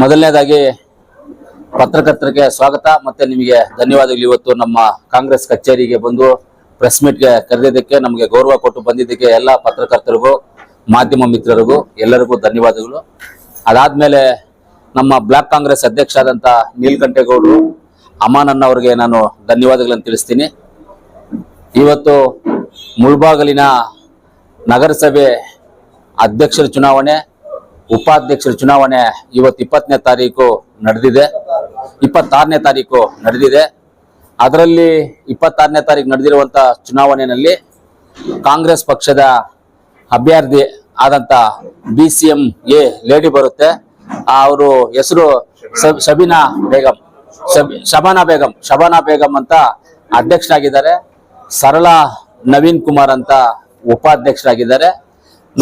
ಮೊದಲನೇದಾಗಿ ಪತ್ರಕರ್ತರಿಗೆ ಸ್ವಾಗತ. ಮತ್ತೆ ನಿಮಗೆ ಧನ್ಯವಾದಗಳು. ಇವತ್ತು ನಮ್ಮ ಕಾಂಗ್ರೆಸ್ ಕಚೇರಿಗೆ ಬಂದು ಪ್ರೆಸ್ ಮೀಟ್ಗೆ ಕರೆದಿದ್ದಕ್ಕೆ ನಮಗೆ ಗೌರವ ಕೊಟ್ಟು ಬಂದಿದ್ದಕ್ಕೆ ಎಲ್ಲ ಪತ್ರಕರ್ತರಿಗೂ, ಮಾಧ್ಯಮ ಮಿತ್ರರಿಗೂ ಎಲ್ಲರಿಗೂ ಧನ್ಯವಾದಗಳು. ಅದಾದ್ಮೇಲೆ ನಮ್ಮ ಬ್ಲಾಕ್ ಕಾಂಗ್ರೆಸ್ ಅಧ್ಯಕ್ಷ ಆದಂತ ನೀಲ್ಕಂಠೇಗೌಡರು ಅಮಾನನ್ನ ಅವರಿಗೆ ನಾನು ಧನ್ಯವಾದಗಳನ್ನು ತಿಳಿಸ್ತೀನಿ. ಇವತ್ತು ಮುಳ್ಬಾಗಲಿನ ನಗರಸಭೆ ಅಧ್ಯಕ್ಷರ ಚುನಾವಣೆ ಉಪಾಧ್ಯಕ್ಷರ ಚುನಾವಣೆ ಇವತ್ತು ಇಪ್ಪತ್ತನೇ ತಾರೀಕು ನಡೆದಿದೆ. ಇಪ್ಪತ್ತಾರನೇ ತಾರೀಕು ನಡೆದಿದೆ. ಅದರಲ್ಲಿ ಇಪ್ಪತ್ತಾರನೇ ತಾರೀಕು ನಡೆದಿರುವಂಥ ಚುನಾವಣೆಯಲ್ಲಿ ಕಾಂಗ್ರೆಸ್ ಪಕ್ಷದ ಅಭ್ಯರ್ಥಿ ಆದಂತ B C M A lady ಬರುತ್ತೆ. ಅವರು ಹೆಸರು ಶಬೀನಾ ಬೇಗಂ, ಶಬ್- ಶಬಾನಾ ಬೇಗಂ ಶಬಾನಾ ಬೇಗಂ ಅಂತ ಅಧ್ಯಕ್ಷರಾಗಿದ್ದಾರೆ. ಸರಳ ನವೀನ್ ಕುಮಾರ್ ಅಂತ ಉಪಾಧ್ಯಕ್ಷರಾಗಿದ್ದಾರೆ.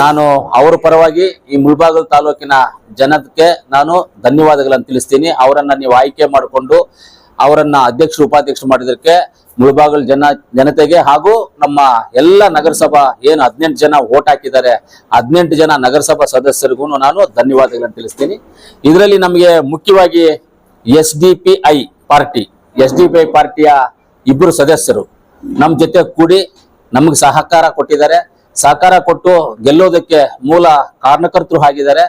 ನಾನು ಅವರ ಪರವಾಗಿ ಈ ಮುಳ್ಬಾಗಲ್ ತಾಲೂಕಿನ ಜನಕ್ಕೆ ನಾನು ಧನ್ಯವಾದಗಳನ್ನು ತಿಳಿಸ್ತೀನಿ. ಅವರನ್ನ ನೀವು ಆಯ್ಕೆ ಮಾಡಿಕೊಂಡು ಅವರನ್ನ ಅಧ್ಯಕ್ಷ ಉಪಾಧ್ಯಕ್ಷ ಮಾಡಿದಕ್ಕೆ ಮುಳ್ಬಾಗಲ್ ಜನ, ಜನತೆಗೆ ಹಾಗೂ ನಮ್ಮ ಎಲ್ಲ ನಗರಸಭಾ ಏನು ಹದಿನೆಂಟು ಜನ ಓಟ್ ಹಾಕಿದ್ದಾರೆ, ಹದಿನೆಂಟು ಜನ ನಗರಸಭಾ ಸದಸ್ಯರಿಗೂ ನಾನು ಧನ್ಯವಾದಗಳನ್ನು ತಿಳಿಸ್ತೀನಿ. ಇದರಲ್ಲಿ ನಮಗೆ ಮುಖ್ಯವಾಗಿ ಎಸ್ ಪಾರ್ಟಿ, ಎಸ್ ಪಾರ್ಟಿಯ ಇಬ್ಬರು ಸದಸ್ಯರು ನಮ್ಮ ಜೊತೆ ಕೂಡಿ ನಮಗೆ ಸಹಕಾರ ಕೊಟ್ಟಿದ್ದಾರೆ. ಸಹಕಾರ ಕೊಟ್ಟು ಗೆಲ್ಲೋದಕ್ಕೆ ಮೂಲ ಕಾರಣಕರ್ತರು ಆಗಿದ್ದಾರೆ.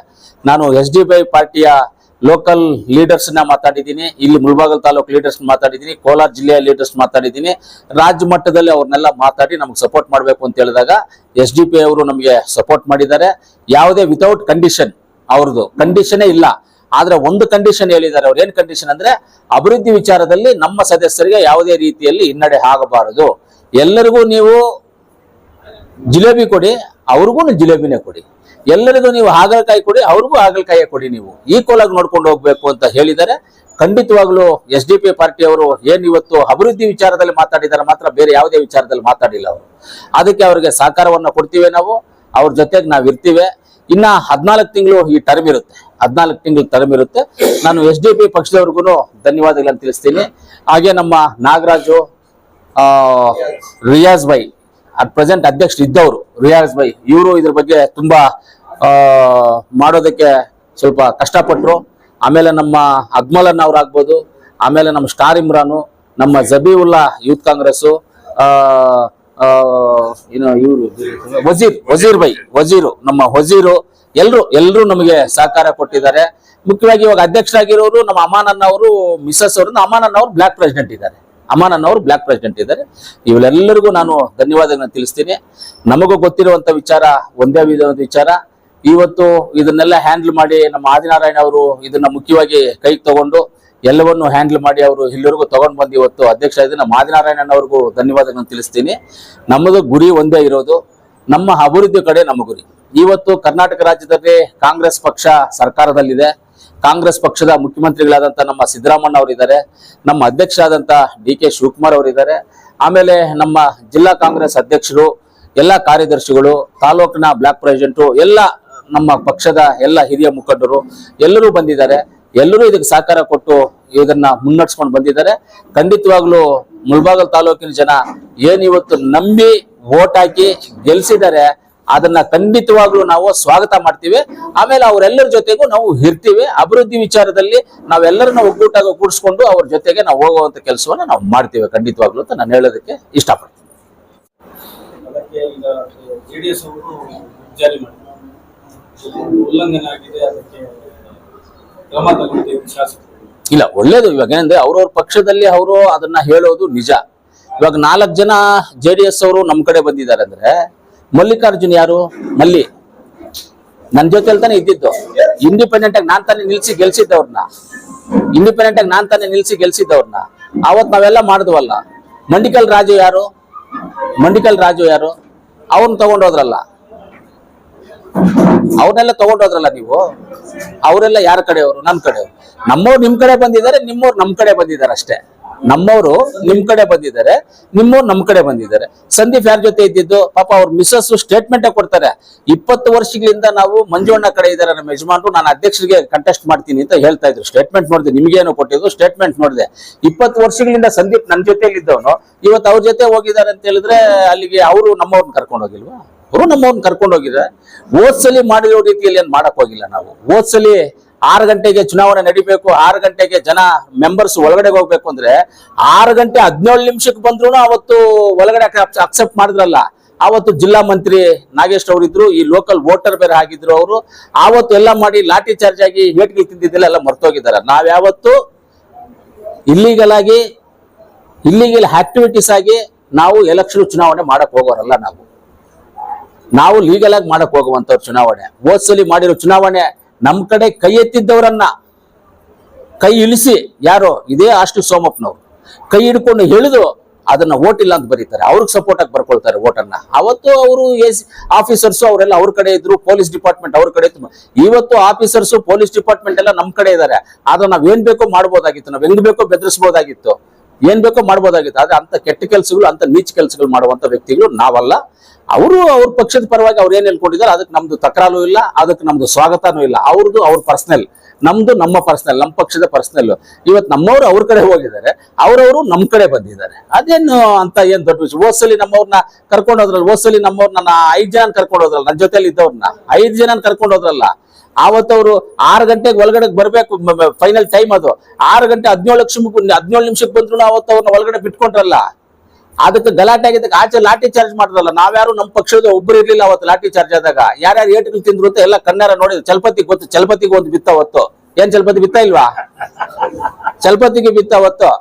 ನಾನು ಎಸ್ ಡಿ ಪಿ ಪಾರ್ಟಿಯ ಲೋಕಲ್ ಲೀಡರ್ಸ್ನ ಮಾತಾಡಿದ್ದೀನಿ. ಇಲ್ಲಿ ಮುಳಬಾಗಲ್ ತಾಲೂಕು ಲೀಡರ್ಸ್ ಮಾತಾಡಿದ್ದೀನಿ. ಕೋಲಾರ ಜಿಲ್ಲೆಯ ಲೀಡರ್ಸ್ ಮಾತಾಡಿದ್ದೀನಿ. ರಾಜ್ಯ ಮಟ್ಟದಲ್ಲಿ ಅವ್ರನ್ನೆಲ್ಲ ಮಾತಾಡಿ ನಮ್ಗೆ ಸಪೋರ್ಟ್ ಮಾಡಬೇಕು ಅಂತ ಹೇಳಿದಾಗ ಎಸ್ ಡಿ ಪಿ ಅವರು ನಮಗೆ ಸಪೋರ್ಟ್ ಮಾಡಿದ್ದಾರೆ. ಯಾವುದೇ ವಿತೌಟ್ ಕಂಡೀಷನ್ ಅವ್ರದ್ದು ಕಂಡೀಷನೇ ಇಲ್ಲ. ಆದ್ರೆ ಒಂದು ಕಂಡೀಷನ್ ಹೇಳಿದ್ದಾರೆ. ಅವ್ರು ಏನ್ ಕಂಡೀಷನ್ ಅಂದ್ರೆ ಅಭಿವೃದ್ಧಿ ವಿಚಾರದಲ್ಲಿ ನಮ್ಮ ಸದಸ್ಯರಿಗೆ ಯಾವುದೇ ರೀತಿಯಲ್ಲಿ ಹಿನ್ನಡೆ ಆಗಬಾರದು. ಎಲ್ಲರಿಗೂ ನೀವು ಜಿಲೇಬಿ ಕೊಡಿ, ಅವ್ರಿಗೂ ಜಿಲೇಬಿನೇ ಕೊಡಿ. ಎಲ್ಲರಿಗೂ ನೀವು ಹಾಗಲಕಾಯಿ ಕೊಡಿ, ಅವ್ರಿಗೂ ಹಾಗಲಕಾಯಿ ಕೊಡಿ ನೀವು. ಈಕ್ವಲ್ ಆಗಿ ನೋಡ್ಕೊಂಡು ಹೋಗ್ಬೇಕು ಅಂತ ಹೇಳಿದರೆ ಖಂಡಿತವಾಗ್ಲೂ ಎಸ್ ಡಿ ಪಿ ಪಾರ್ಟಿಯವರು ಏನು ಇವತ್ತು ಅಭಿವೃದ್ಧಿ ವಿಚಾರದಲ್ಲಿ ಮಾತಾಡಿದ್ದಾರೆ ಮಾತ್ರ ಬೇರೆ ಯಾವುದೇ ವಿಚಾರದಲ್ಲಿ ಮಾತಾಡಿಲ್ಲ ಅವರು. ಅದಕ್ಕೆ ಅವರಿಗೆ ಸಹಕಾರವನ್ನ ಕೊಡ್ತೀವಿ ನಾವು, ಅವ್ರ ಜೊತೆಗೆ ನಾವು ಇರ್ತೀವಿ. ಇನ್ನ ಹದಿನಾಲ್ಕು ತಿಂಗಳು ಈ ಟರ್ಮ್ ಇರುತ್ತೆ. ಹದಿನಾಲ್ಕು ತಿಂಗಳು ಟರ್ಮ್ ಇರುತ್ತೆ. ನಾನು ಎಸ್ ಡಿ ಪಿ ಪಕ್ಷದವ್ರಿಗೂ ಧನ್ಯವಾದಗಳನ್ನು ತಿಳಿಸ್ತೀನಿ. ಹಾಗೆ ನಮ್ಮ Nagaraju Riyaz by at present ಅಧ್ಯಕ್ಷರು ಇದ್ದವರು, ರಿಯಾಜ್ ಬೈ ಇವರು ಇದ್ರ ಬಗ್ಗೆ ತುಂಬಾ ಮಾಡೋದಕ್ಕೆ ಸ್ವಲ್ಪ ಕಷ್ಟಪಟ್ಟರು ಆಮೇಲೆ ನಮ್ಮ ಅಗ್ಮಲನ್ ಅವ್ರು ಆಗ್ಬೋದು ಆಮೇಲೆ ನಮ್ಮ ಸ್ಟಾರ್ ಇಮ್ರಾನು, ನಮ್ಮ ಜಬೀವುಲ್ಲಾ ಯೂತ್ ಕಾಂಗ್ರೆಸ್ ಏನು ಇವರು, ವಜೀರ್ ವಜೀರ್ ಬೈ ವಜೀರು, ನಮ್ಮ ವಜೀರು ಎಲ್ಲರೂ ಎಲ್ಲರೂ ನಮಗೆ ಸಹಕಾರ ಕೊಟ್ಟಿದ್ದಾರೆ. ಮುಖ್ಯವಾಗಿ ಇವಾಗ ಅಧ್ಯಕ್ಷರಾಗಿರೋರು ನಮ್ಮ ಅಮಾನನ್ನ ಅವರು ಮಿಸಸ್ ಅವರು ಅಮಾನನ್ನ ಅವರು ಬ್ಲಾಕ್ ಪ್ರೆಸಿಡೆಂಟ್ ಇದ್ದಾರೆ. ಅಮಾನನ್ ಅವರು ಬ್ಲಾಕ್ ಪ್ರೆಸಿಡೆಂಟ್ ಇದ್ದಾರೆ. ಇವರೆಲ್ಲರಿಗೂ ನಾನು ಧನ್ಯವಾದಗಳನ್ನ ತಿಳಿಸ್ತೀನಿ. ನಮಗೂ ಗೊತ್ತಿರುವಂತ ವಿಚಾರ, ಒಂದೇ ವಿಧ ವಿಚಾರ. ಇವತ್ತು ಇದನ್ನೆಲ್ಲ ಹ್ಯಾಂಡಲ್ ಮಾಡಿ ನಮ್ಮ ಆದಿನಾರಾಯಣ ಅವರು ಇದನ್ನ ಮುಖ್ಯವಾಗಿ ಕೈಗೆ ತಗೊಂಡು ಎಲ್ಲವನ್ನು ಹ್ಯಾಂಡಲ್ ಮಾಡಿ ಅವರು ಇಲ್ಲಿವರೆಗೂ ತಗೊಂಡು ಬಂದು ಇವತ್ತು ಅಧ್ಯಕ್ಷ ಇದ್ದೀನಿ ನಮ್ಮ ಆದಿನಾರಾಯಣನ್ ಅವ್ರಿಗೂ ಧನ್ಯವಾದಗಳನ್ನು ತಿಳಿಸ್ತೀನಿ. ನಮ್ಮದು ಗುರಿ ಒಂದೇ ಇರೋದು. ನಮ್ಮ ಅಭಿವೃದ್ಧಿ ಕಡೆ ನಮ್ಮ ಗುರಿ. ಇವತ್ತು ಕರ್ನಾಟಕ ರಾಜ್ಯದಲ್ಲಿ ಕಾಂಗ್ರೆಸ್ ಪಕ್ಷ ಸರ್ಕಾರದಲ್ಲಿದೆ. ಕಾಂಗ್ರೆಸ್ ಪಕ್ಷದ ಮುಖ್ಯಮಂತ್ರಿಗಳಾದಂಥ ನಮ್ಮ ಸಿದ್ದರಾಮಣ್ಣ ಅವರಿದ್ದಾರೆ, ನಮ್ಮ ಅಧ್ಯಕ್ಷರಾದಂಥ ಡಿ ಕೆ ಶಿವಕುಮಾರ್ ಅವರಿದ್ದಾರೆ, ಆಮೇಲೆ ನಮ್ಮ ಜಿಲ್ಲಾ ಕಾಂಗ್ರೆಸ್ ಅಧ್ಯಕ್ಷರು, ಎಲ್ಲ ಕಾರ್ಯದರ್ಶಿಗಳು, ತಾಲೂಕಿನ ಬ್ಲಾಕ್ ಪ್ರೆಸಿಡೆಂಟು, ಎಲ್ಲ ನಮ್ಮ ಪಕ್ಷದ ಎಲ್ಲ ಹಿರಿಯ ಮುಖಂಡರು ಎಲ್ಲರೂ ಬಂದಿದ್ದಾರೆ. ಎಲ್ಲರೂ ಇದಕ್ಕೆ ಸಹಕಾರ ಕೊಟ್ಟು ಇದನ್ನ ಮುನ್ನಡೆಸ್ಕೊಂಡು ಬಂದಿದ್ದಾರೆ. ಖಂಡಿತವಾಗ್ಲೂ ಮುಳಬಾಗಲ್ ತಾಲೂಕಿನ ಜನ ಏನಿವತ್ತು ನಂಬಿ ಓಟ್ ಹಾಕಿ ಗೆಲ್ಸಿದ್ದಾರೆ ಅದನ್ನ ಖಂಡಿತವಾಗ್ಲೂ ನಾವು ಸ್ವಾಗತ ಮಾಡ್ತೀವಿ. ಆಮೇಲೆ ಅವರೆಲ್ಲರ ಜೊತೆಗೂ ನಾವು ಇರ್ತೀವಿ. ಅಭಿವೃದ್ಧಿ ವಿಚಾರದಲ್ಲಿ ನಾವೆಲ್ಲರನ್ನ ಒಗ್ಗೂಟಾಗ ಕೂಡಿಸ್ಕೊಂಡು ಅವ್ರ ಜೊತೆಗೆ ನಾವು ಹೋಗುವಂತ ಕೆಲಸವನ್ನ ನಾವು ಮಾಡ್ತೀವಿ ಖಂಡಿತವಾಗ್ಲೂ ಅಂತ ನಾನು ಹೇಳೋದಕ್ಕೆ ಇಷ್ಟಪಡ್ತೀನಿ. ಇಲ್ಲ ಒಳ್ಳೇದು ಇವಾಗ. ಏನಂದ್ರೆ ಅವ್ರವ್ರ ಪಕ್ಷದಲ್ಲಿ ಅವರು ಅದನ್ನ ಹೇಳೋದು ನಿಜ. ಇವಾಗ ನಾಲ್ಕು ಜನ ಜೆ ಡಿ ಎಸ್ ಅವರು ನಮ್ ಕಡೆ ಬಂದಿದ್ದಾರೆ ಅಂದ್ರೆ ಮಲ್ಲಿಕಾರ್ಜುನ್ ಯಾರು? ಮಲ್ಲಿ. ನನ್ನ ಜೊತೆಲಿ ತಾನೇ ಇದ್ದಿದ್ದು. ಇಂಡಿಪೆಂಡೆಂಟ್ ಆಗಿ ನಾನ್ ತಾನೇ ನಿಲ್ಸಿ ಗೆಲ್ಸಿದ್ದವ್ರನ್ನ ಇಂಡಿಪೆಂಡೆಂಟ್ ಆಗಿ ನಾನ್ ತಾನೇ ನಿಲ್ಸಿ ಗೆಲ್ಸಿದ್ದವ್ರನ್ನ ಅವತ್ ನಾವೆಲ್ಲ ಮಾಡಿದ್ವಲ್ಲ. ಮಂಡಿಕಲ್ ರಾಜು ಯಾರು? ಮಂಡಿಕಲ್ ರಾಜು ಯಾರು? ಅವ್ರನ್ನ ತಗೊಂಡೋದ್ರಲ್ಲ ಅವ್ರನ್ನೆಲ್ಲ ತಗೊಂಡೋದ್ರಲ್ಲ ನೀವು? ಅವರೆಲ್ಲ ಯಾರ ಕಡೆಯವರು? ನನ್ನ ಕಡೆಯವರು. ನಮ್ಮವ್ರು ನಿಮ್ ಕಡೆ ಬಂದಿದ್ದಾರೆ, ನಿಮ್ಮವ್ರು ನಮ್ ಕಡೆ ಬಂದಿದ್ದಾರೆ ಅಷ್ಟೇ. ನಮ್ಮವರು ನಿಮ್ ಕಡೆ ಬಂದಿದ್ದಾರೆ, ನಿಮ್ಮವ್ರು ನಮ್ ಕಡೆ ಬಂದಿದ್ದಾರೆ. ಸಂದೀಪ್ ಯಾರ ಜೊತೆ ಇದ್ದಿದ್ದು? ಪಾಪ ಅವ್ರ ಮಿಸ್ಸಸ್ ಸ್ಟೇಟ್ಮೆಂಟ್ ಕೊಡ್ತಾರೆ. ಇಪ್ಪತ್ತು ವರ್ಷಗಳಿಂದ ನಾವು ಮಂಜುವಣ್ಣ ಕಡೆ ಇದ್ದಾರೆ, ನಮ್ಮ ಯಜಮಾನ್ರು, ನಾನು ಅಧ್ಯಕ್ಷರಿಗೆ ಕಂಟೆಸ್ಟ್ ಮಾಡ್ತೀನಿ ಅಂತ ಹೇಳ್ತಾ ಇದ್ರು. ಸ್ಟೇಟ್ಮೆಂಟ್ ನೋಡಿದೆ, ನಿಮ್ಗೇನು ಕೊಟ್ಟಿದ್ದು? ಸ್ಟೇಟ್ಮೆಂಟ್ ನೋಡಿದೆ. ಇಪ್ಪತ್ತು ವರ್ಷಗಳಿಂದ ಸಂದೀಪ್ ನನ್ನ ಜೊತೆಲಿ ಇದ್ದವನು, ಇವತ್ತು ಅವ್ರ ಜೊತೆ ಹೋಗಿದ್ದಾರೆ ಅಂತ ಹೇಳಿದ್ರೆ ಅಲ್ಲಿಗೆ ಅವರು ನಮ್ಮವ್ರನ್ನ ಕರ್ಕೊಂಡು ಹೋಗಿಲ್ವಾ? ಅವರು ನಮ್ಮವ್ರನ್ನ ಕರ್ಕೊಂಡು ಹೋಗಿದ್ದಾರೆ. ಓದ್ಸಲಿ ಮಾಡಿರೋ ರೀತಿಯಲ್ಲಿ ಏನ್ ಮಾಡಕ್ ಹೋಗಿಲ್ಲ ನಾವು. ಓದ್ಸಲಿ ಆರು ಗಂಟೆಗೆ ಚುನಾವಣೆ ನಡಿಬೇಕು, ಆರು ಗಂಟೆಗೆ ಜನ ಮೆಂಬರ್ಸ್ ಒಳಗಡೆ ಹೋಗ್ಬೇಕು ಅಂದ್ರೆ ಆರು ಗಂಟೆ ಹದಿನೇಳು ನಿಮಿಷಕ್ಕೆ ಬಂದ್ರು ಅವತ್ತು ಒಳಗಡೆ ಅಕ್ಸೆಪ್ಟ್ ಮಾಡಿದ್ರಲ್ಲ. ಆವತ್ತು ಜಿಲ್ಲಾ ಮಂತ್ರಿ ನಾಗೇಶ್ ಅವರು ಇದ್ರು, ಈ ಲೋಕಲ್ ವೋಟರ್ ಬೇರೆ ಆಗಿದ್ರು ಅವರು. ಆವತ್ತು ಎಲ್ಲ ಮಾಡಿ ಲಾಠಿ ಚಾರ್ಜ್ ಆಗಿ ಏಟ್ಗೆ ತಿಂದಿದ್ದೆಲ್ಲ ಎಲ್ಲ ಮರ್ತೋಗಿದ್ದಾರೆ. ನಾವ್ಯಾವತ್ತು ಇಲ್ಲಿಗಲ್ ಆಗಿ ಇಲ್ಲಿಗಲ್ ಆಕ್ಟಿವಿಟೀಸ್ ಆಗಿ ನಾವು ಎಲೆಕ್ಷನ್ ಚುನಾವಣೆ ಮಾಡಕ್ ಹೋಗೋರಲ್ಲ ನಾವು. ನಾವು ಲೀಗಲ್ ಆಗಿ ಮಾಡಕ್ ಹೋಗುವಂತವ್ರು ಚುನಾವಣೆ. ಓದ್ಸಲಿ ಮಾಡಿರೋ ಚುನಾವಣೆ ನಮ್ ಕಡೆ ಕೈ ಎತ್ತಿದ್ದವರನ್ನ ಕೈ ಇಳಿಸಿ, ಯಾರೋ, ಇದೇ ಅಷ್ಟು ಸೋಮಪ್ಪನವ್ರು. ಕೈ ಹಿಡ್ಕೊಂಡು ಹೇಳಿದು ಅದನ್ನ ವೋಟ್ ಇಲ್ಲ ಅಂತ ಬರೀತಾರೆ. ಅವ್ರಿಗೆ ಸಪೋರ್ಟ್ ಆಗಿ ಬರ್ಕೊಳ್ತಾರೆ ವೋಟನ್ನ ಅವತ್ತು ಅವರು ಎಸ್ ಆಫೀಸರ್ಸ್ ಅವರೆಲ್ಲ ಅವ್ರ ಕಡೆ ಇದ್ರು ಪೊಲೀಸ್ ಡಿಪಾರ್ಟ್ಮೆಂಟ್ ಅವ್ರ ಕಡೆ ಇತ್ತು ಇವತ್ತು ಆಫೀಸರ್ಸ್ ಪೊಲೀಸ್ ಡಿಪಾರ್ಟ್ಮೆಂಟ್ ಎಲ್ಲ ನಮ್ಮ ಕಡೆ ಇದ್ದಾರೆ ಆದ್ರೆ ನಾವ್ ಏನ್ ಬೇಕೋ ಮಾಡ್ಬೋದಾಗಿತ್ತು. ನಾವ್ ಹೆಂಗ್ ಬೇಕೋ ಬೆದರಿಸಬಹುದಾಗಿತ್ತು ಏನ್ ಬೇಕೋ ಮಾಡ್ಬೋದಾಗಿತ್ತು. ಆದ್ರೆ ಅಂತ ಕೆಟ್ಟ ಕೆಲಸಗಳು ಅಂತ ನೀಚ್ ಕೆಲಸಗಳು ಮಾಡುವಂತ ವ್ಯಕ್ತಿಗಳು ನಾವಲ್ಲ. ಅವರು ಅವ್ರ ಪಕ್ಷದ ಪರವಾಗಿ ಅವ್ರು ಏನ್ ಹೇಳ್ಕೊಂಡಿದ್ದಾರೆ, ಅದಕ್ಕೆ ನಮ್ದು ತಕರಾರು ಇಲ್ಲ, ಅದಕ್ಕೆ ನಮ್ದು ಸ್ವಾಗತನೂ ಇಲ್ಲ. ಅವ್ರದ್ದು ಅವ್ರ ಪರ್ಸನಲ್ ನಮ್ದು ನಮ್ಮ ಪರ್ಸನಲ್ ನಮ್ಮ ಪಕ್ಷದ ಪರ್ಸನಲ್ ಇವತ್ತು ನಮ್ಮವರು ಅವ್ರ ಕಡೆ ಹೋಗಿದ್ದಾರೆ, ಅವರವರು ನಮ್ಮ ಕಡೆ ಬಂದಿದ್ದಾರೆ. ಅದೇನು ಅಂತ ಏನು ದೊಡ್ಡ ವಿಷಯ. ಓಸಲಿ ನಮ್ಮವ್ರನ್ನ ಕರ್ಕೊಂಡು ಹೋದ್ರಲ್ಲ ಓಸಲಿ ನಮ್ಮವ್ರನ್ನ ಐದು ಜನ ಕರ್ಕೊಂಡು ಹೋದ್ರಲ್ಲ ನನ್ನ ಜೊತೆಲಿ ಇದ್ದವ್ರನ್ನ ಐದ್ ಜನ ಕರ್ಕೊಂಡು ಹೋದ್ರಲ್ಲ, ಆವತ್ತವರು ಆರು ಗಂಟೆಗೆ ಒಳಗಡೆ ಬರ್ಬೇಕು ಫೈನಲ್ ಟೈಮ್ ಅದು. ಆರು ಗಂಟೆ ಹದಿನೇಳು ಲಕ್ಷ ಹದಿನೇಳು ನಿಮಿಷಕ್ಕೆ ಬಂದ್ರು ಅವತ್ತು ಅವ್ರನ್ನ ಒಳಗಡೆ ಬಿಟ್ಕೊಂಡ್ರಲ್ಲ. ಅದಕ್ಕೆ ಗಲಾಟೆ ಆಗಿದ್ದಕ್ಕೆ ಆಚೆ ಲಾಠಿ ಚಾರ್ಜ್ ಮಾಡಿದ್ರಲ್ಲ, ನಾವ್ಯಾರು ನಮ್ಮ ಪಕ್ಷದ ಒಬ್ರು ಇರ್ಲಿಲ್ಲ ಅವತ್ತು ಲಾಠಿ ಚಾರ್ಜ್ ಆದಾಗ. ಯಾರ್ಯಾರು ಏಟ್ಗಳು ತಿಂದ್ರು ಅಂತ ಎಲ್ಲ ಕನ್ನಡ ನೋಡಿದ್ರು. ಚಲಪತಿ ಗೊತ್ತು, ಚಲಪತಿಗೆ ಒಂದು ಬಿತ್ತ ಅವತ್ತು. ಏನ್ ಚಲಪತಿ ಬಿತ್ತ ಇಲ್ವಾ? ಚಲಪತಿಗೆ ಬಿತ್ತ ಅವತ್ತು.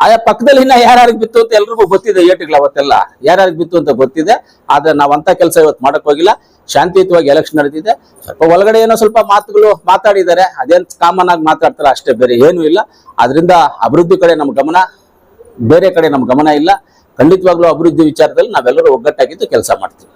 ಆಯಾ ಪಕ್ಕದಲ್ಲಿ ಇನ್ನ ಯಾರ್ಯಾರಿಗೆ ಬಿತ್ತು ಅಂತ ಎಲ್ರಿಗೂ ಗೊತ್ತಿದೆ ಏಟ್ಗಳು ಅವತ್ತೆಲ್ಲ. ಯಾರ್ಯಾರಿಗೆ ಬಿತ್ತು ಅಂತ ಗೊತ್ತಿದೆ. ಆದ್ರೆ ನಾವ್ ಅಂತ ಕೆಲಸ ಇವತ್ತು ಮಾಡಕ್ ಹೋಗಿಲ್ಲ. ಶಾಂತಿಯುತವಾಗಿ ಎಲೆಕ್ಷನ್ ನಡೆದಿದೆ ಸ್ವಲ್ಪ ಒಳಗಡೆ ಏನೋ ಸ್ವಲ್ಪ ಮಾತುಗಳು ಮಾತಾಡಿದ್ದಾರೆ. ಅದೇನ್ ಕಾಮನ್ ಆಗಿ ಮಾತಾಡ್ತಾರೆ ಅಷ್ಟೇ, ಬೇರೆ ಏನೂ ಇಲ್ಲ. ಅದರಿಂದ ಅಭಿವೃದ್ಧಿ ಕಡೆ ನಮ್ಮ ಗಮನ, ಬೇರೆ ಕಡೆ ನಮ್ಮ ಗಮನ ಇಲ್ಲ. ಖಂಡಿತವಾಗ್ಲೂ ಅಭಿವೃದ್ಧಿ ವಿಚಾರದಲ್ಲಿ ನಾವೆಲ್ಲರೂ ಒಗ್ಗಟ್ಟಾಗಿದ್ದು ಕೆಲಸ ಮಾಡ್ತೀವಿ.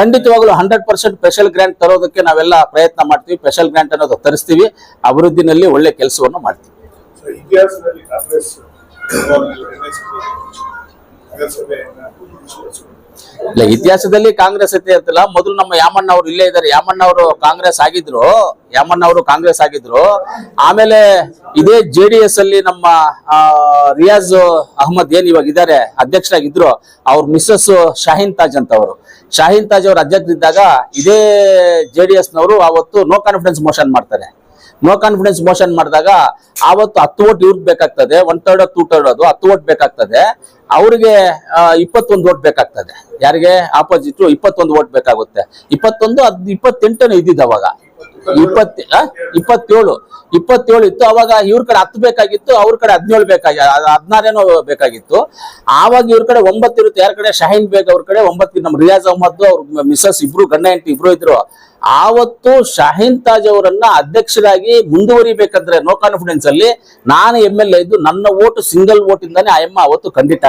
ಖಂಡಿತವಾಗ್ಲೂ ಹಂಡ್ರೆಡ್ ಪರ್ಸೆಂಟ್ ಸ್ಪೆಷಲ್ ಗ್ರಾಂಟ್ ತರೋದಕ್ಕೆ ನಾವೆಲ್ಲ ಪ್ರಯತ್ನ ಮಾಡ್ತೀವಿ. ಸ್ಪೆಷಲ್ ಗ್ರಾಂಟ್ ಅನ್ನೋದು ತರಿಸ್ತೀವಿ. ಅಭಿವೃದ್ಧಿನಲ್ಲಿ ಒಳ್ಳೆ ಕೆಲಸವನ್ನು ಮಾಡ್ತೀವಿ. ಇತಿಹಾಸದಲ್ಲಿ ಕಾಂಗ್ರೆಸ್. ಇಲ್ಲ, ಇತಿಹಾಸದಲ್ಲಿ ಕಾಂಗ್ರೆಸ್ ಐತೆ ಅಂತಲ್ಲ. ಮೊದಲು ನಮ್ಮ ಯಾಮಣ್ಣ ಅವರು ಇಲ್ಲೇ ಇದ್ದಾರೆ ಯಾಮಣ್ಣ ಅವರು ಕಾಂಗ್ರೆಸ್ ಆಗಿದ್ರು. ಯಾಮಣ್ಣ ಅವರು ಕಾಂಗ್ರೆಸ್ ಆಗಿದ್ರು. ಆಮೇಲೆ ಇದೇ ಜೆ ಅಲ್ಲಿ ನಮ್ಮ ರಿಯಾಜ್ ಅಹಮದ್ ಏನ್ ಇವಾಗ ಇದ್ದಾರೆ ಅಧ್ಯಕ್ಷರಾಗಿದ್ರು, ಅವ್ರ ಮಿಸ್ಸಸ್ ಶಾಹೀನ್ ತಾಜ್ ಅಂತ ಅವರು. ಶಾಹೀನ್ ತಾಜ್ ಅವರು ಅಧ್ಯಕ್ಷರಿದ್ದಾಗ ಇದೇ ಜೆ ಡಿ ಎಸ್ ನವರು ಅವತ್ತು ನೋ ಕಾನ್ಫಿಡೆನ್ಸ್ ಮೋಷನ್ ಮಾಡ್ತಾರೆ. ನೋ ಕಾನ್ಫಿಡೆನ್ಸ್ ಮೋಷನ್ ಮಾಡಿದಾಗ ಆವತ್ತು ಹತ್ತು ಓಟ್ ಇವ್ರಿಗೆ ಬೇಕಾಗ್ತದೆ ಒನ್ ತರ್ಡ್ ಟೂ ತರ್ಡ್ ಅದು, ಹತ್ತು ಓಟ್ ಬೇಕಾಗ್ತದೆ. ಅವ್ರಿಗೆ ಇಪ್ಪತ್ತೊಂದು ಓಟ್ ಬೇಕಾಗ್ತದೆ. ಯಾರಿಗೆ? ಆಪೋಸಿಟ್ ಇಪ್ಪತ್ತೊಂದು ಓಟ್ ಬೇಕಾಗುತ್ತೆ. ಇಪ್ಪತ್ತೊಂದು, ಅದ್ ಇಪ್ಪತ್ತೆಂಟನೇ ಇದ್ದಿದ್ದು ಅವಾಗ. ಇಪ್ಪತ್? ಇಪ್ಪತ್ತೇಳು. ಇಪ್ಪತ್ತೇಳು ಇತ್ತು, ಅವಾಗ ಇವ್ರ ಕಡೆ ಹತ್ತು ಬೇಕಾಗಿತ್ತು, ಅವ್ರ ಕಡೆ ಹದಿನೇಳು ಬೇಕಾಗಿ ಹದಿನಾರೇನೋ ಬೇಕಾಗಿತ್ತು. ಆವಾಗ ಇವ್ರ ಕಡೆ ಒಂಬತ್ತು ಇರುತ್ತೆ. ಯಾರ ಕಡೆ? ಶಹೀನ್ ಬೇಗ್ ಅವ್ರ ಕಡೆ ಒಂಬತ್ತು ನಮ್ಮ ರಿಯಾಜ್ ಅಹಮದ್ ಅವ್ರ ಮಿಸಸ್ ಇಬ್ರು, ಗಂಡ ಹೆಂಡತಿ ಇಬ್ರು ಇದ್ರು. ಆವತ್ತು ಶಾಹೀನ್ ತಾಜ್ ಅವರನ್ನ ಅಧ್ಯಕ್ಷರಾಗಿ ಮುಂದುವರಿಬೇಕಂದ್ರೆ ನೋ ಕಾನ್ಫಿಡೆನ್ಸ್ ಅಲ್ಲಿ ನಾನು ಎಂ ಎಲ್ ಎ ಇದ್ದು ನನ್ನ ಓಟು ಸಿಂಗಲ್ ಓಟ್ ಇಂದಾನೆ ಆ ಎಮ್ಮ ಅವತ್ತು ಖಂಡಿತ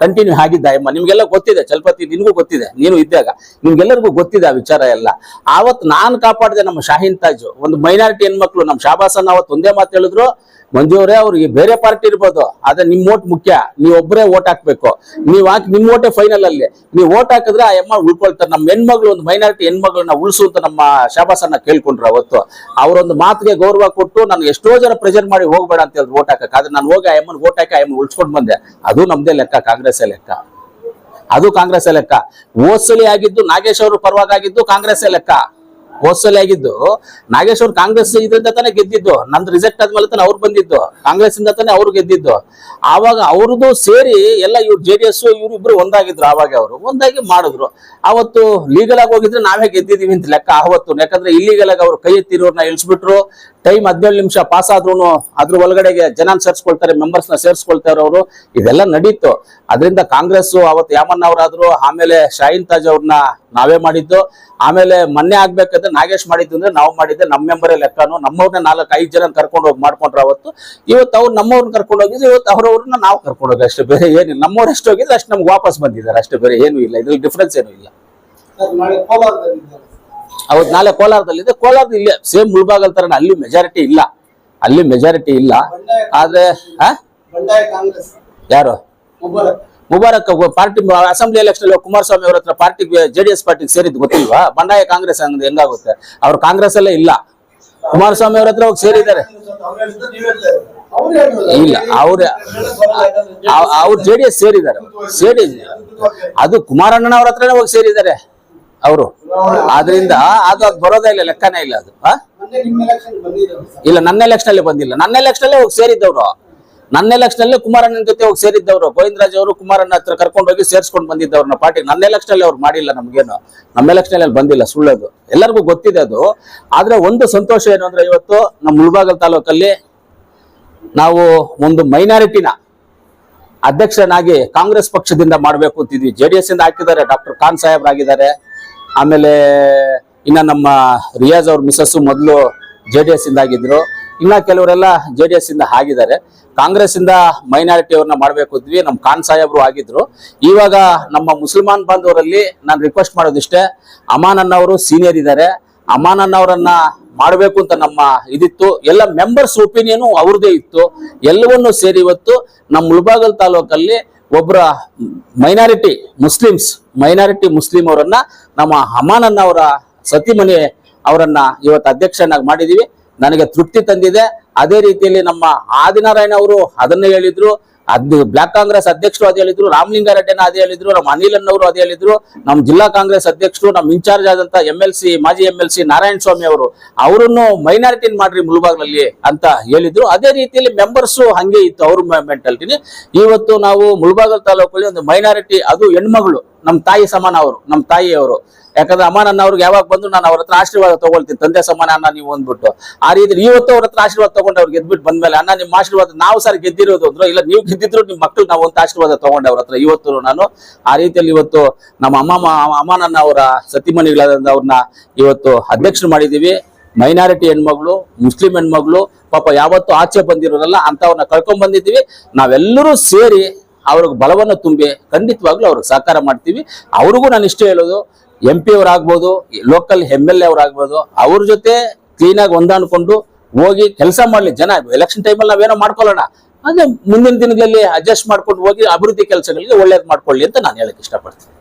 ಕಂಟಿನ್ಯೂ ಆಗಿದ್ದ ಆಯಮ್ಮ ನಿಮ್ಗೆಲ್ಲ ಗೊತ್ತಿದೆ, ಚಲಪತಿ ನಿನ್ಗೂ ಗೊತ್ತಿದೆ, ನೀನು ಇದ್ದಾಗ. ನಿಮ್ಗೆಲ್ಲರಿಗೂ ಗೊತ್ತಿದೆ ಆ ವಿಚಾರ ಎಲ್ಲ. ಆವತ್ತು ನಾನು ಕಾಪಾಡಿದೆ ನಮ್ಮ ಶಾಹೀನ್ ತಾಜ್, ಒಂದು ಮೈನಾರಿಟಿ ಹೆಣ್ಮಕ್ಳು, ನಮ್ಮ ಶಾಬಾಸನ್ ಅವತ್ತು ಒಂದೇ ಮಾತು ಹೇಳಿದ್ರು ಮಂಜು ಅವರೇ, ಅವ್ರಿಗೆ ಬೇರೆ ಪಾರ್ಟಿ ಇರ್ಬೋದು, ಆದ್ರೆ ನಿಮ್ ಓಟ್ ಮುಖ್ಯ. ನೀವ್ ಒಬ್ಬರೇ ಓಟ್ ಹಾಕ್ಬೇಕು. ನೀವ್ ಹಾಕಿ, ನಿಮ್ ಓಟೇ ಫೈನಲ್ ಅಲ್ಲಿ. ನೀವು ಓಟ್ ಹಾಕಿದ್ರೆ ಆ ಎಮ್ಮ ಉಳ್ಕೊಳ್ತಾರೆ. ನಮ್ಮ ಹೆಣ್ಮಗಳು, ಒಂದು ಮೈನಾರಿಟಿ ಹೆಣ್ಮಗಳನ್ನ ಉಳಿಸು ಅಂತ ನಮ್ಮ ಶಾಬಾಸನ್ನ ಕೇಳ್ಕೊಂಡ್ರು ಅವತ್ತು. ಅವರೊಂದು ಮಾತಿಗೆ ಗೌರವ ಕೊಟ್ಟು ನಾನು ಎಷ್ಟೋ ಜನ ಪ್ರೆಸೆಂಟ್ ಮಾಡಿ ಹೋಗ್ಬೇಡ ಅಂತ ಹೇಳಿದ್ರು ಓಟ್ ಹಾಕಕ್ಕೆ. ಆದ್ರೆ ನಾನು ಹೋಗಿ ಆ ಎಮ್ಮನ್ ಓಟ್ ಹಾಕಿ ಆ ಎಮ್ಮನ್ ಉಳ್ಸ್ಕೊಂಡ್ ಬಂದೆ. ಅದು ನಮ್ದೇ ಲೆಕ್ಕ ಕಾಂಗ್ರೆಸ್ ಲೆಕ್ಕ. ಅದು ಕಾಂಗ್ರೆಸ್ ಲೆಕ್ಕ. ಓಸಲಿ ಆಗಿದ್ದು ನಾಗೇಶ್ ಅವರು ಪರವಾಗಿ ಆಗಿದ್ದು ಕಾಂಗ್ರೆಸ್ ಲೆಕ್ಕ. ಓದ್ಸಲಿ ಆಗಿದ್ದು. ನಾಗೇಶ್ ಅವ್ರು ಕಾಂಗ್ರೆಸ್ ಇದರಿಂದ ತಾನೇ ಗೆದ್ದಿದ್ದು. ನಂದು ರಿಜೆಕ್ಟ್ ಆದ್ಮೇಲೆ ತಾನೇ ಅವ್ರು ಬಂದಿದ್ದು. ಕಾಂಗ್ರೆಸ್ ಇಂದ ತಾನೇ ಅವ್ರು ಗೆದ್ದಿದ್ದು. ಆವಾಗ ಅವ್ರದ್ದು ಸೇರಿ ಎಲ್ಲ ಇವ್ರು ಜೆ ಡಿ ಎಸ್, ಇವ್ರು ಇಬ್ರು ಒಂದಾಗಿದ್ರು ಆವಾಗ ಅವರು. ಒಂದಾಗಿ ಮಾಡಿದ್ರು. ಅವತ್ತು ಲೀಗಲ್ ಆಗಿ ಹೋಗಿದ್ರೆ ನಾವೇ ಗೆದ್ದಿದೀವಿ ಅಂತ ಲೆಕ್ಕ ಆವತ್ತು. ಯಾಕಂದ್ರೆ ಇಲ್ಲಿಗಲ್ ಆಗಿ ಅವ್ರು ಕೈ ಎತ್ತಿರೋರ್ನ ಇಳಿಸ್ಬಿಟ್ರು. ಟೈಮ್ ಹದಿನೇಳು ನಿಮಿಷ ಪಾಸ್ ಆದ್ರೂ ಅದ್ರ ಒಳಗಡೆಗೆ ಜನ ಸೇರ್ಸ್ಕೊಳ್ತಾರೆ ಮೆಂಬರ್ಸ್ನ ಸೇರ್ಸ್ಕೊಳ್ತಾರೆ ಅವರು. ಇದೆಲ್ಲ ನಡೀತು. ಅದರಿಂದ ಕಾಂಗ್ರೆಸ್ ಅವತ್ತು ಯಾಮನ್ನ ಅವರಾದ್ರು, ಆಮೇಲೆ ಶಾಹೀನ್ ತಾಜ್ ಅವ್ರನ್ನ ನಾವೇ ಮಾಡಿದ್ದು. ಆಮೇಲೆ ಮೊನ್ನೆ ಆಗ್ಬೇಕಂದ್ರೆ ನಾಗೇಶ್ ಮಾಡಿದ್ದು ಅಂದ್ರೆ ನಾವು ಮಾಡಿದ್ದೆ. ನಮ್ಮ ಮೆಂಬರೇ ಲೆಕ್ಕನು ನಮ್ಮವ್ರನ್ನ ನಾಲ್ಕು ಐದು ಜನ ಕರ್ಕೊಂಡು ಹೋಗಿ ಮಾಡ್ಕೊಂಡ್ರೆ ಅವತ್ತು. ಇವತ್ತು ಅವ್ರು ನಮ್ಮವ್ರನ್ನ ಕರ್ಕೊಂಡು ಹೋಗಿದ್ರೆ ಇವತ್ತು ಅವ್ರವ್ರನ್ನ ನಾವು ಕರ್ಕೊಂಡು ಹೋಗಿ ಅಷ್ಟೇ ಬೇರೆ ಏನಿಲ್ಲ. ನಮ್ಮವ್ರು ಎಷ್ಟು ಹೋಗಿದ್ರೆ ಅಷ್ಟು ನಮ್ಗೆ ವಾಪಸ್ ಬಂದಿದ್ದಾರೆ. ಅಷ್ಟೇ ಬೇರೆ ಏನೂ ಇಲ್ಲ. ಇದ್ರಲ್ಲಿ ಡಿಫ್ರೆನ್ಸ್ ಏನೂ ಇಲ್ಲ. ನಾಳೆ ಅವತ್ತು ನಾಳೆ ಕೋಲಾರದಲ್ಲಿದೆ ಕೋಲಾರದ ಇಲ್ಲೇ ಸೇಮ್ ಮುಳ್ಬಾಗಲ್ ತರ ಅಲ್ಲಿ ಮೆಜಾರಿಟಿ ಇಲ್ಲ. ಅಲ್ಲಿ ಮೆಜಾರಿಟಿ ಇಲ್ಲ. ಆದ್ರೆ ಯಾರು? Mubarak party assembly election Kumaraswamy ಅವ್ರ ಹತ್ರ ಪಾರ್ಟಿ ಜೆಡಿಎಸ್ ಪಾರ್ಟಿಗೆ ಸೇರಿದ್ದು ಗೊತ್ತಿಲ್ವಾ? ಬಂಡಾಯ ಕಾಂಗ್ರೆಸ್ ಅಂದ್ರೆ ಹೆಂಗಾಗುತ್ತೆ? ಅವ್ರು ಕಾಂಗ್ರೆಸ್ ಅಲ್ಲೇ ಇಲ್ಲ. ಕುಮಾರಸ್ವಾಮಿ ಅವ್ರ ಹತ್ರ ಹೋಗಿ ಸೇರಿದ್ದಾರೆ. ಇಲ್ಲ, ಅವ್ರ ಅವ್ರು ಜೆ ಡಿ ಎಸ್ ಸೇರಿದ್ದಾರೆ. ಸೇರಿ ಅದು ಕುಮಾರಣ್ಣನ ಅವ್ರ ಹತ್ರನೇ ಹೋಗಿ ಸೇರಿದ್ದಾರೆ ಅವರು. ಆದ್ರಿಂದ ಅದು ಅದು ಬರೋದೇ ಇಲ್ಲ, ಲೆಕ್ಕನೇ ಇಲ್ಲ ಅದು. ಇಲ್ಲ, ನನ್ನ ಎಲೆಕ್ಷನ್ ಅಲ್ಲಿ ಬಂದಿಲ್ಲ. ನನ್ನ ಎಲೆಕ್ಷನ್ ಅಲ್ಲೇ ಹೋಗಿ ಸೇರಿದ್ದವ್ರು. ನನ್ನ ಎಲೆಕ್ಷನ್ ಕುಮಾರಣ್ಣನ ಜೊತೆ ಹೋಗಿ ಸೇರಿದ್ದವರು, ಗೋವಿಂದರಾಜ್ ಅವರು ಕುಮಾರಣ್ಣ ಹತ್ರ ಕರ್ಕೊಂಡು ಹೋಗಿ ಸೇರಿಸ್ಕೊಂಡು ಬಂದಿದ್ದವ್ರನ್ನ ಪಾರ್ಟಿ ನನ್ನ ಎಲೆಕ್ಷನ್ ಅವ್ರು ಮಾಡಿಲ್ಲ ನಮ್ಗೇನು. ನಮ್ಮ ಎಲೆಕ್ಷನ್ ಅಲ್ಲಿ ಬಂದಿಲ್ಲ, ಸುಳ್ಳದು. ಎಲ್ಲರಿಗೂ ಗೊತ್ತಿದೆ ಅದು. ಆದ್ರೆ ಒಂದು ಸಂತೋಷ ಏನು ಅಂದ್ರೆ ಇವತ್ತು ನಮ್ಮ ಮುಳಬಾಗಲ್ ತಾಲೂಕಲ್ಲಿ ನಾವು ಒಂದು ಮೈನಾರಿಟಿನ ಅಧ್ಯಕ್ಷನಾಗಿ ಕಾಂಗ್ರೆಸ್ ಪಕ್ಷದಿಂದ ಮಾಡಬೇಕು ಅಂತಿದ್ವಿ. ಜೆ ಡಿ ಎಸ್ ಇಂದ ಹಾಕಿದ್ದಾರೆ ಡಾಕ್ಟರ್ ಖಾನ್ ಸಾಹೇಬ್ ಆಗಿದ್ದಾರೆ. ಆಮೇಲೆ ಇನ್ನ ನಮ್ಮ ರಿಯಾಜ್ ಅವ್ರ ಮಿಸಸ್ಸು ಮೊದಲು ಜೆ ಡಿ ಎಸ್ ಇಂದ ಆಗಿದ್ರು. ಇನ್ನ ಕೆಲವರೆಲ್ಲ ಜೆ ಡಿ ಎಸ್ ಇಂದ ಆಗಿದ್ದಾರೆ. ಕಾಂಗ್ರೆಸ್ ಇಂದ ಮೈನಾರಿಟಿ ಅವ್ರನ್ನ ಮಾಡ್ಬೇಕು ಅಂದ್ವಿ. ನಮ್ಮ ಖಾನ್ ಸಾಹೇಬ್ರು ಆಗಿದ್ರು. ಇವಾಗ ನಮ್ಮ ಮುಸಲ್ಮಾನ್ ಬಾಂಧವರಲ್ಲಿ ನಾನು ರಿಕ್ವೆಸ್ಟ್ ಮಾಡೋದಿಷ್ಟೇ, ಅಮಾನ್ ಅನ್ನೋರು ಸೀನಿಯರ್ ಇದ್ದಾರೆ. ಅಮಾನ್ ಮಾಡಬೇಕು ಅಂತ ನಮ್ಮ ಇದಿತ್ತು. ಎಲ್ಲ ಮೆಂಬರ್ಸ್ ಒಪಿನಿಯನ್ ಅವ್ರದೇ ಇತ್ತು. ಎಲ್ಲವನ್ನೂ ಸೇರಿ ಇವತ್ತು ನಮ್ಮ ಮುಳಬಾಗಲ್ ತಾಲೂಕಲ್ಲಿ ಒಬ್ಬರ ಮೈನಾರಿಟಿ ಮುಸ್ಲಿಮ್ಸ್ ಮೈನಾರಿಟಿ ಮುಸ್ಲಿಂ ಅವರನ್ನ ನಮ್ಮ ಅಮಾನ್ ಅವರ ಸತಿಮನಿ ಅವರನ್ನ ಇವತ್ತು ಅಧ್ಯಕ್ಷನಾಗಿ ಮಾಡಿದೀವಿ. ನನಗೆ ತೃಪ್ತಿ ತಂದಿದೆ. ಅದೇ ರೀತಿಯಲ್ಲಿ ನಮ್ಮ ಆದಿನಾರಾಯಣ ಅವರು ಅದನ್ನೇ ಹೇಳಿದ್ರು. ಅದು ಬ್ಲಾಕ್ ಕಾಂಗ್ರೆಸ್ ಅಧ್ಯಕ್ಷರು ಅದೇ ಹೇಳಿದ್ರು ರಾಮಲಿಂಗಾರೆಡ್ಡಿನ ಅದೇ ಹೇಳಿದ್ರು, ನಮ್ಮ ಅನಿಲ್ ಅನ್ನವರು ಅದೇ ಹೇಳಿದ್ರು, ನಮ್ಮ ಜಿಲ್ಲಾ ಕಾಂಗ್ರೆಸ್ ಅಧ್ಯಕ್ಷರು, ನಮ್ಮ ಇನ್ಚಾರ್ಜ್ ಆದಂತ ಎಂ ಎಲ್ ಸಿ ಮಾಜಿ M L C Narayana Swamy ಅವರು, ಅವರನ್ನು ಮೈನಾರಿಟಿನ್ ಮಾಡ್ರಿ ಮುಳುಬಾಗ್ಲಲ್ಲಿ ಅಂತ ಹೇಳಿದ್ರು. ಅದೇ ರೀತಿಯಲ್ಲಿ ಮೆಂಬರ್ಸ್ ಹಂಗೆ ಇತ್ತು ಅವ್ರ ಮೆಂಟಾಲಿಟಿನಿ ಇವತ್ತು ನಾವು ಮುಳುಬಾಗಲ್ ತಾಲೂಕಲ್ಲಿ ಒಂದು ಮೈನಾರಿಟಿ ಅದು ಹೆಣ್ಮಗಳು. ನಮ್ಮ ತಾಯಿ ಸಮಾನ ಅವರು ನಮ್ಮ ತಾಯಿಯವರು ಯಾಕಂದ್ರೆ ಅಮ್ಮ ನನ್ನ ಅವ್ರಿಗೆ ಯಾವಾಗ ಬಂದು ನಾನು ಅವ್ರ ಹತ್ರ ಆಶೀರ್ವಾದ ತಗೊಳ್ತೀನಿ. ತಂದೆ ಸಮಾನ ಅನ್ನ ನೀವು ಅಂದ್ಬಿಟ್ಟು. ಆ ರೀತಿ ಇವತ್ತು ಅವ್ರ ಹತ್ರ ಆಶೀರ್ವಾದ ತಗೊಂಡು ಅವ್ರು ಬಂದ ಬಂದ್ಮೇಲೆ ಅಣ್ಣ ನಿಮ್ಮ ಆಶೀರ್ವಾದ ನಾವು ಸರ್ ಗೆದ್ದಿರೋದು ಅಂದ್ರೆ, ಇಲ್ಲ ನೀವು ಗೆದ್ದಿದ್ರು ನಿಮ್ಮ ಮಕ್ಕಳು ನಾವು ಒಂದು ಆಶೀರ್ವಾದ ತಗೊಂಡೆ ಅವ್ರ ಹತ್ರ ಇವತ್ತು ನಾನು. ಆ ರೀತಿಯಲ್ಲಿ ಇವತ್ತು ನಮ್ಮ ಅಮ್ಮ ಅಮ್ಮ ನನ್ನ ಅವರ ಸತಿಮನಿಗಳಾದ ಅವ್ರನ್ನ ಇವತ್ತು ಅಧ್ಯಕ್ಷರು ಮಾಡಿದೀವಿ. ಮೈನಾರಿಟಿ ಹೆಣ್ಮಗಳು, ಮುಸ್ಲಿಂ ಹೆಣ್ಮಗಳು, ಪಾಪ ಯಾವತ್ತು ಆಚೆ ಬಂದಿರೋರಲ್ಲ ಅಂತವ್ರನ್ನ ಕಳ್ಕೊಂಡ್ ಬಂದಿದ್ದೀವಿ. ನಾವೆಲ್ಲರೂ ಸೇರಿ ಅವ್ರಿಗೆ ಬಲವನ್ನು ತುಂಬಿ ಖಂಡಿತವಾಗ್ಲೂ ಅವ್ರಿಗೆ ಸಹಕಾರ ಮಾಡ್ತೀವಿ. ಅವ್ರಿಗೂ ನಾನು ಇಷ್ಟೇ ಹೇಳೋದು ಎಂ ಪಿ ಅವರಾಗ್ಬೋದು ಲೋಕಲ್ ಎಂ ಎಲ್ ಎ ಅವರಾಗ್ಬೋದು, ಅವ್ರ ಜೊತೆ ಕ್ಲೀನಾಗಿ ಹೊಂದಾಣಿಕೊಂಡು ಹೋಗಿ ಕೆಲಸ ಮಾಡಲಿ. ಜನ ಎಲೆಕ್ಷನ್ ಟೈಮಲ್ಲಿ ನಾವೇನೋ ಮಾಡ್ಕೊಳ್ಳೋಣ. ಅಂದರೆ ಮುಂದಿನ ದಿನಗಳಲ್ಲಿ ಅಡ್ಜಸ್ಟ್ ಮಾಡ್ಕೊಂಡು ಹೋಗಿ ಅಭಿವೃದ್ಧಿ ಕೆಲಸಗಳಿಗೆ ಒಳ್ಳೇದು ಮಾಡ್ಕೊಳ್ಳಿ ಅಂತ ನಾನು ಹೇಳಕ್ಕೆ ಇಷ್ಟಪಡ್ತೀನಿ.